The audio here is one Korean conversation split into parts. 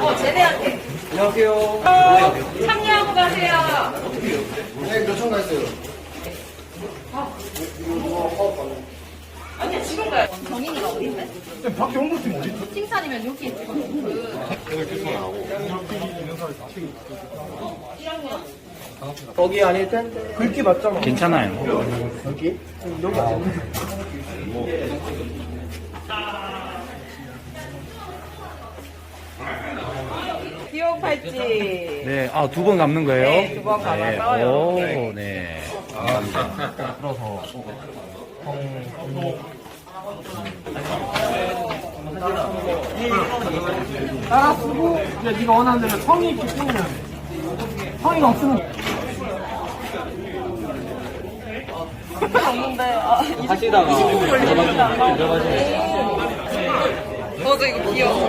어, 제대한테. 안녕하세요. 참여하고 가세요. 네, 몇천 가있어요. 아니야, 지금 가요. 정인이가 어딘데? 박경도 팀 어디? 칭찬이면 여기 그거 기 아닐 텐데. 글귀 맞잖아. 괜찮아요. 여기? 여기. 귀여운 팔찌. 네, 아, 두 번 감는 거예요? 네, 두번 감아서요. 오, 네. 네. 따라 쓰고, 이제 네가 원하는 대로 성의 있게 쓰면 돼. 성의가 없으면. 없는데, 아, 하시다가. 맞아, 이거 귀여워.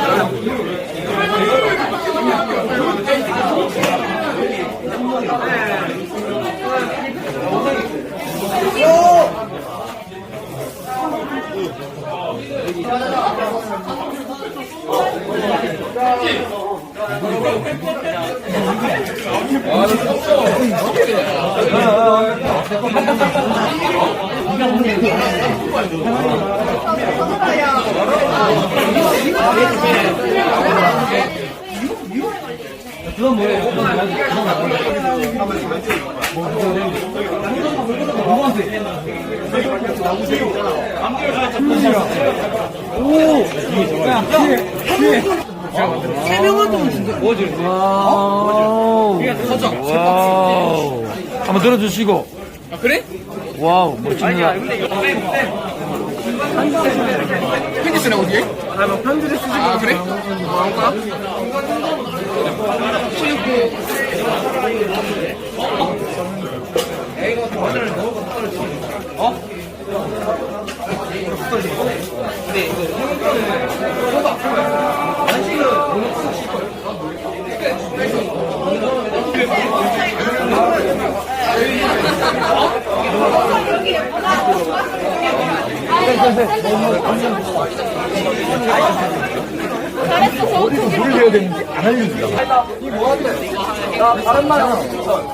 야, 뭐야, 여기. 야, 내가 이거 제일 뭐. 아, 와우. 한번 들어주시고. 아, 그래? 와우, 멋집니다. 편지 쓰네, 어디에? 아, 뭐 편지를 쓰지. 아, 그래? 뭐할까? 뭘 해야 되는지 안 알려주잖아. 이 뭐 하는데? 나 다른 말 하나.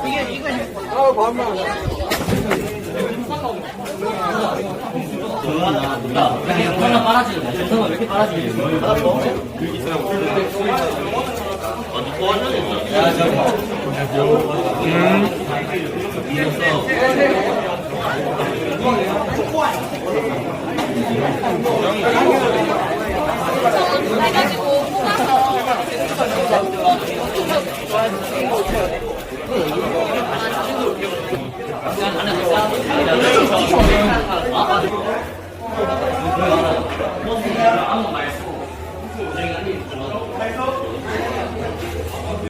이게, 이거. 아, 반말. 존나 빨아지네. 정성아 왜 이렇게 빨아지네. 음.